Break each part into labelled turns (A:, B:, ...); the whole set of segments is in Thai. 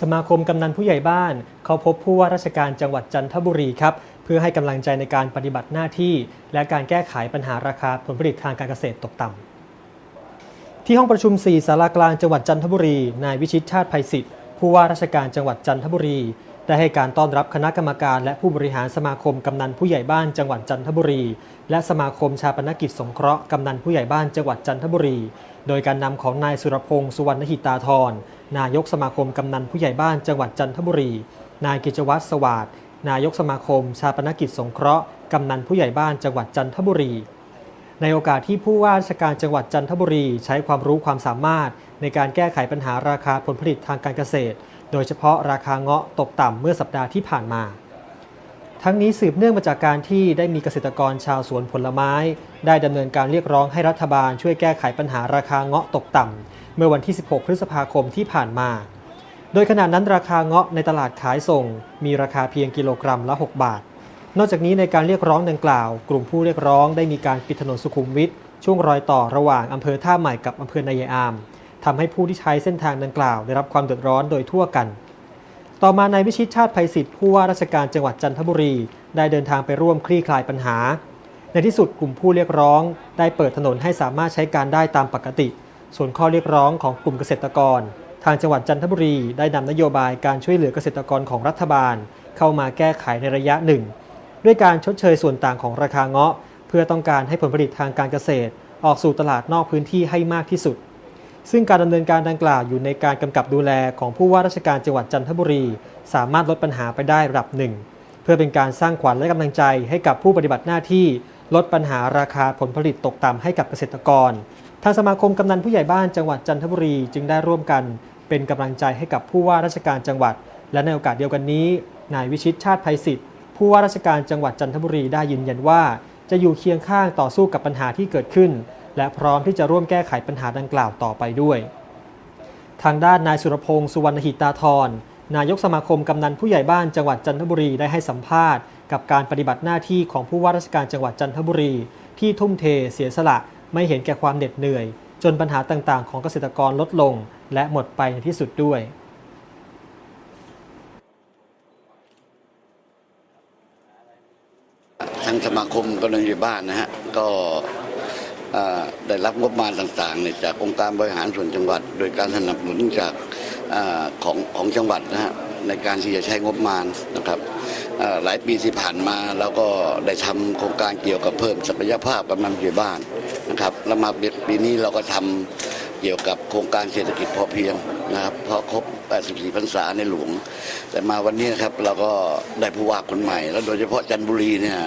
A: สมาคมกำนันผู้ใหญ่บ้าน เขาพบผู้ว่าราชการจังหวัดจันทบุรีครับ เพื่อให้กำลังใจในการปฏิบัติหน้าที่ และการแก้ไขปัญหาราคาผลผลิตทางการเกษตรตกต่ำที่ห้องประชุม 4สารากลางจังหวัดจันทบุรี นายวิชิตชาติภัยศิษฐ์ผู้ว่าราชการจังหวัดจันทบุรี ได้ให้การต้อนรับคณะกรรมการ และผู้บริหารสมาคมกำนันผู้ใหญ่บ้านจังหวัดจันทบุรี และสมาคมชาปนกิจสงเคราะห์กำนันผู้ใหญ่บ้านจังหวัดจันทบุรี โดยการนำของนายสุรพงศ์สุวรรณหิตาธรนายกสมาคมกำนันผู้ใหญ่บ้านจังหวัดจันทบุรี นายกิจวัตรสวัสดนายกสมาคม ชาปนกิจสงเคราะห์กำนันผู้ใหญ่บ้านจังหวัดจันทบุรีในโอกาสที่ผู้ว่าราชการจังหวัดจันทบุรี ใช้ความรู้ความสามารถในการแก้ไขปัญหาราคาผลผลิตทางการเกษตร โดยเฉพาะราคาเงาะตกต่ำเมื่อสัปดาห์ที่ผ่านมา ทั้งนี้สืบเนื่องมาจากการที่ได้มีเกษตรกรชาวสวนผลไม้ ได้ดำเนินการเรียกร้องให้รัฐบาลช่วยแก้ไขปัญหาราคาเงาะตกต่ำเมื่อวันที่ 16 พฤษภาคมที่ผ่านมา โดยขณะนั้นราคาเงาะในตลาดขายส่ง มีราคาเพียงกิโลกรัมละ 6 บาท นอกจากนี้ในการเรียกร้องดังกล่าว กลุ่มผู้เรียกร้องได้มีการปิดถนนสุขุมวิทช่วงรอยต่อระหว่างอำเภอท่าใหม่กับอำเภอนายายอาม ทำให้ผู้ที่ใช้เส้นทางดังกล่าว ได้รับความเดือดร้อนโดยทั่วกัน ต่อมานายวิชิตชาติภัยศิษฐ์ผู้ว่าราชการจังหวัดจันทบุรี ได้เดินทางไปร่วมคลี่คลายปัญหา ในที่สุดกลุ่มผู้เรียกร้อง ได้เปิดถนนให้สามารถใช้การได้ตามปกติ ส่วนข้อเรียกร้องของกลุ่มเกษตรกร ทางจังหวัดจันทบุรีได้นำนโยบายการช่วยเหลือเกษตรกรของรัฐบาล เข้ามาแก้ไขในระยะหนึ่งด้วยการชดเชยส่วนต่างของราคาเงาะ เพื่อต้องการให้ผลผลิตทางการเกษตร ออกสู่ตลาดนอกพื้นที่ให้มากที่สุด ซึ่งการดำเนินการดังกล่าวอยู่ในการกำกับดูแลของผู้ว่าราชการจังหวัดจันทบุรี สามารถลดปัญหาไปได้ระดับหนึ่ง เพื่อเป็นการสร้างขวัญและกำลังใจให้กับผู้ปฏิบัติหน้าที่ลดปัญหาราคาผลผลิตตกต่ำให้กับเกษตรกร ทางสมาคมกำนันผู้ใหญ่บ้านจังหวัดจันทบุรีจึงได้ร่วมกัน เป็นกำลังใจให้กับผู้ว่าราชการจังหวัด และในโอกาสเดียวกันนี้ นายวิชิตชาติภัยศิษฐ์ผู้ว่าราชการจังหวัดจันทบุรีได้ยืนยันว่า จะอยู่เคียงข้างต่อสู้กับปัญหาที่เกิดขึ้น และพร้อมที่จะร่วมแก้ไขปัญหาดังกล่าวต่อไปด้วย ทางด้านนายสุรพงศ์สุวรรณหิตาธรนายกสมาคมกำนันผู้ใหญ่บ้านจังหวัดจันทบุรีได้ให้สัมภาษณ์ กับการปฏิบัติหน้าที่ของผู้ว่าราชการจังหวัดจันทบุรี ที่ทุ่มเทเสียสละไม่เห็นแก่ความเหน็ดเหนื่อย จนปัญหาต่างๆ ของเกษตรกรลดลง และหมดไปในที่สุดด้วย
B: ทางสมาคมกำนันอยู่บ้านนะฮะก็ ได้รับงบประมาณต่างๆเนี่ยจากองค์การบริหารส่วนจังหวัด โดยการสนับสนุนจากอของของจังหวัดนะฮะในการที่จะใช้งบประมาณนะครับหลายปีที่ผ่านมาเราก็ได้ทำโครงการเกี่ยวกับเพิ่มศักยภาพกำนันอยู่บ้านนะครับแล้วมาปีนี้เราก็ทำ เกี่ยวกับโครงการเศรษฐกิจพอเพียงนะครับเพราะครบ 84 พรรษาในหลวง แต่มาวันนี้นะครับเราก็ได้ผู้ว่าคนใหม่ แล้วโดยเฉพาะจันทบุรีเนี่ย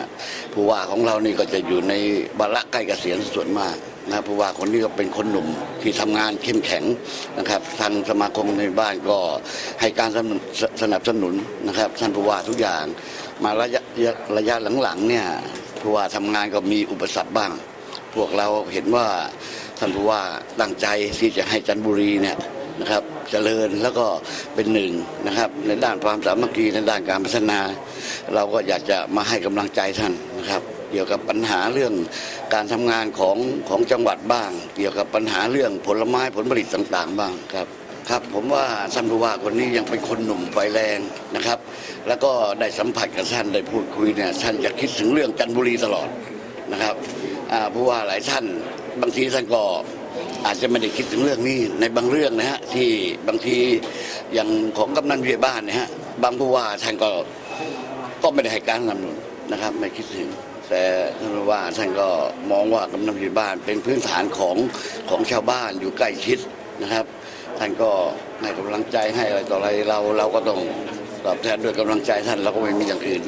B: ผู้ว่าของเรานี่ก็จะอยู่ในบาระใกล้เกษียณส่วนมากนะผู้ว่าคนนี้ก็เป็นคนหนุ่มที่ทำงานเข้มแข็งนะครับทางสมาคมในบ้านก็ให้การสนับสนุนนะครับท่านผู้ว่าทุกอย่าง มาระยะระยะหลังๆเนี่ยผู้ว่าทำงานก็มีอุปสรรคบ้าง พวกเราเห็นว่า ท่านผู้ว่าตั้งใจที่จะให้จันทบุรีเนี่ยนะครับเจริญแล้วก็เป็นหนึ่งนะครับ ในด้านความสามัคคีในด้านการพัฒนา เราก็อยากจะมาให้กำลังใจท่านนะครับ เกี่ยวกับปัญหาเรื่องการทำงานของของจังหวัดบ้าง เกี่ยวกับปัญหาเรื่องผลไม้ผลผลิตต่างๆ บ้างครับครับผมว่าท่านผู้ว่าคนนี้ยังเป็นคนหนุ่มไฟแรงนะครับ แล้วก็ได้สัมผัสกับท่านได้พูดคุยเนี่ยท่านจะคิดถึงเรื่องจันทบุรีตลอดนะครับผู้ว่าหลายท่าน บางทีท่านก็อาจจะไม่ได้คิดถึงเรื่องนี้ในบางเรื่องนะฮะที่บางทีอย่างของกำนันผู้ใหญ่บ้านเนี่ยฮะบางผู้ว่าท่านก็ก็ไม่ได้ให้การสนับสนุนนะครับ ไม่คิดถึง แต่ท่านผู้ว่าท่านก็มองว่ากำนันผู้ใหญ่บ้าน เป็นพื้นฐานของของชาวบ้านอยู่ใกล้ชิดนะครับท่านก็ให้กำลังใจให้อะไรต่ออะไรเราเราก็ต้องตอบแทนด้วยกำลังใจท่านเราก็ไม่มีอย่างอื่น